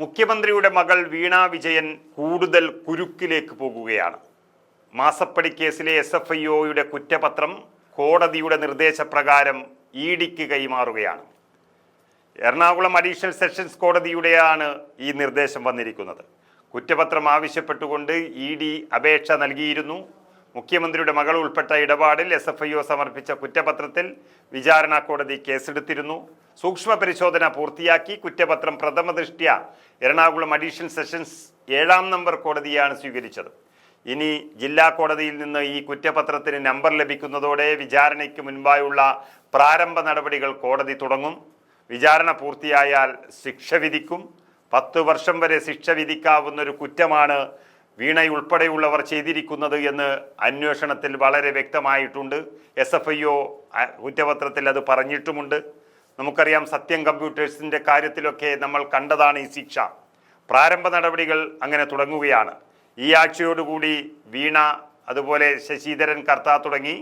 മുഖ്യമന്ത്രിയുടെ മകൾ വീണ വിജയൻ കൂടുതൽ കുരുക്കിലേക്ക് പോകുകയാണ്. മാസപ്പടി കേസിലെ എസ് എഫ് ഐ ഒയുടെ കുറ്റപത്രം കോടതിയുടെ നിർദ്ദേശപ്രകാരം ഇ ഡിക്ക് കൈമാറുകയാണ്. എറണാകുളം അഡീഷണൽ സെഷൻസ് കോടതിയുടെയാണ് ഈ നിർദ്ദേശം വന്നിരിക്കുന്നത്. കുറ്റപത്രം ആവശ്യപ്പെട്ടുകൊണ്ട് ഇ ഡി അപേക്ഷ നൽകിയിരുന്നു. മുഖ്യമന്ത്രിയുടെ മകൾ ഉൾപ്പെട്ട ഇടപാടിൽ എസ് എഫ് ഐ ഒ സമർപ്പിച്ച കുറ്റപത്രത്തിൽ വിചാരണ കോടതി കേസെടുത്തിരുന്നു. സൂക്ഷ്മ പരിശോധന പൂർത്തിയാക്കി കുറ്റപത്രം പ്രഥമ ദൃഷ്ട്യ എറണാകുളം അഡീഷണൽ സെഷൻസ് ഏഴാം നമ്പർ കോടതിയാണ് സ്വീകരിച്ചത്. ഇനി ജില്ലാ കോടതിയിൽ നിന്ന് ഈ കുറ്റപത്രത്തിന് നമ്പർ ലഭിക്കുന്നതോടെ വിചാരണയ്ക്ക് മുൻപായുള്ള പ്രാരംഭ നടപടികൾ കോടതി തുടങ്ങും. വിചാരണ പൂർത്തിയായാൽ ശിക്ഷ വിധിക്കും. പത്ത് വർഷം വരെ ശിക്ഷ വിധിക്കാവുന്ന ഒരു കുറ്റമാണ് വീണയുൾപ്പെടെയുള്ളവർ ചെയ്തിരിക്കുന്നത് എന്ന് അന്വേഷണത്തിൽ വളരെ വ്യക്തമായിട്ടുണ്ട്. എസ് എഫ് ഐ ഒ കുറ്റപത്രത്തിൽ അത് പറഞ്ഞിട്ടുമുണ്ട്. നമുക്കറിയാം സത്യം കമ്പ്യൂട്ടേഴ്സിന്റെ കാര്യത്തിലൊക്കെ നമ്മൾ കണ്ടതാണ് ഈ ശിക്ഷ. പ്രാരംഭ നടപടികൾ അങ്ങനെ തുടങ്ങുകയാണ്. ഈ ആഴ്ചയോടുകൂടി വീണ അതുപോലെ ശശിധരൻ കർത്ത തുടങ്ങി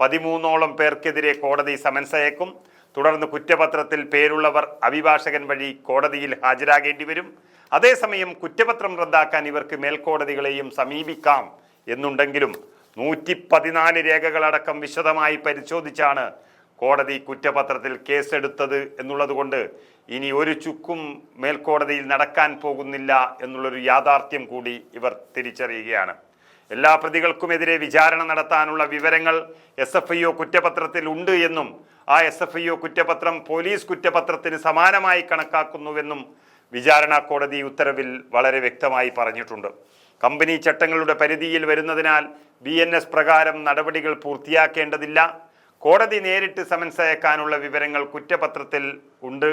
പതിമൂന്നോളം പേർക്കെതിരെ കോടതി സമൻസ് അയക്കും. തുടർന്ന് കുറ്റപത്രത്തിൽ പേരുള്ളവർ അഭിഭാഷകൻ വഴി കോടതിയിൽ ഹാജരാകേണ്ടി വരും. അതേസമയം കുറ്റപത്രം റദ്ദാക്കാൻ ഇവർക്ക് മേൽക്കോടതികളെയും സമീപിക്കാം എന്നുണ്ടെങ്കിലും നൂറ്റി പതിനാല് രേഖകളടക്കം വിശദമായി പരിശോധിച്ചാണ് കോടതി കുറ്റപത്രത്തിൽ കേസെടുത്തത് എന്നുള്ളതുകൊണ്ട് ഇനി ഒരു ചുക്കും മേൽക്കോടതിയിൽ നടക്കാൻ പോകുന്നില്ല എന്നുള്ളൊരു യാഥാർത്ഥ്യം കൂടി ഇവർ തിരിച്ചറിയുകയാണ്. എല്ലാ പ്രതികൾക്കുമെതിരെ വിചാരണ നടത്താനുള്ള വിവരങ്ങൾ എസ് എഫ് ഐ ഒ കുറ്റപത്രത്തിൽ ഉണ്ട് എന്നും ആ എസ് എഫ് ഐ ഒ കുറ്റപത്രം പോലീസ് കുറ്റപത്രത്തിന് സമാനമായി കണക്കാക്കുന്നുവെന്നും വിചാരണ കോടതി ഉത്തരവിൽ വളരെ വ്യക്തമായി പറഞ്ഞിട്ടുണ്ട്. കമ്പനി ചട്ടങ്ങളുടെ പരിധിയിൽ വരുന്നതിനാൽ ബി പ്രകാരം നടപടികൾ പൂർത്തിയാക്കേണ്ടതില്ല. കോടതി നേരിട്ട് സമൻസ് അയക്കാനുള്ള വിവരങ്ങൾ കുറ്റപത്രത്തിൽ ഉണ്ട്.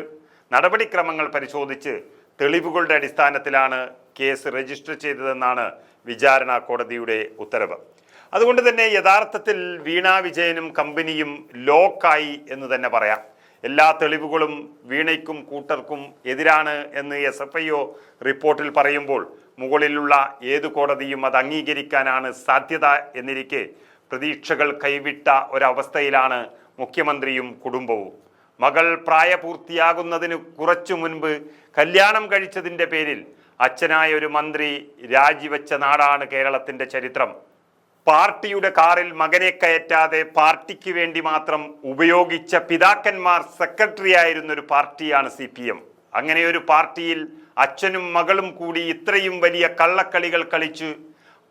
നടപടിക്രമങ്ങൾ പരിശോധിച്ച് തെളിവുകളുടെ അടിസ്ഥാനത്തിലാണ് കേസ് രജിസ്റ്റർ ചെയ്തതെന്നാണ് വിചാരണ കോടതിയുടെ ഉത്തരവ്. അതുകൊണ്ട് തന്നെ യഥാർത്ഥത്തിൽ വീണ വിജയനും കമ്പനിയും ലോക്കായി എന്ന് തന്നെ പറയാം. എല്ലാ തെളിവുകളും വീണയ്ക്കും കൂട്ടർക്കും എതിരാണ് എന്ന് എസ് എഫ് ഐ ഒ റിപ്പോർട്ടിൽ പറയുമ്പോൾ മുകളിലുള്ള ഏത് കോടതിയും അത് അംഗീകരിക്കാനാണ് സാധ്യത എന്നിരിക്കെ പ്രതീക്ഷകൾ കൈവിട്ട ഒരവസ്ഥയിലാണ് മുഖ്യമന്ത്രിയും കുടുംബവും. മകൾ പ്രായപൂർത്തിയാകുന്നതിന് കുറച്ചു മുൻപ് കല്യാണം കഴിച്ചതിന്റെ പേരിൽ അച്ഛനായ ഒരു മന്ത്രി രാജിവെച്ച നാടാണ് കേരളത്തിന്റെ ചരിത്രം. പാർട്ടിയുടെ കാറിൽ മകനെ കയറ്റാതെ പാർട്ടിക്ക് വേണ്ടി മാത്രം ഉപയോഗിച്ച പിതാക്കന്മാർ സെക്രട്ടറി ആയിരുന്ന ഒരു പാർട്ടിയാണ് സി പി എം. അങ്ങനെ ഒരു പാർട്ടിയിൽ അച്ഛനും മകളും കൂടി ഇത്രയും വലിയ കള്ളക്കളികൾ കളിച്ച്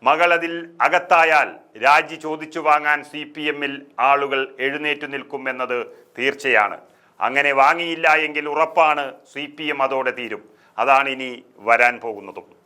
മകളതിൽ അകത്തായാൽ രാജി ചോദിച്ചു വാങ്ങാൻ സി പി എമ്മിൽ ആളുകൾ എഴുന്നേറ്റു നിൽക്കുമെന്നത് തീർച്ചയാണ്. അങ്ങനെ വാങ്ങിയില്ല എങ്കിൽ ഉറപ്പാണ് സി പി എം അതോടെ തീരും. അതാണ് ഇനി വരാൻ പോകുന്നതും.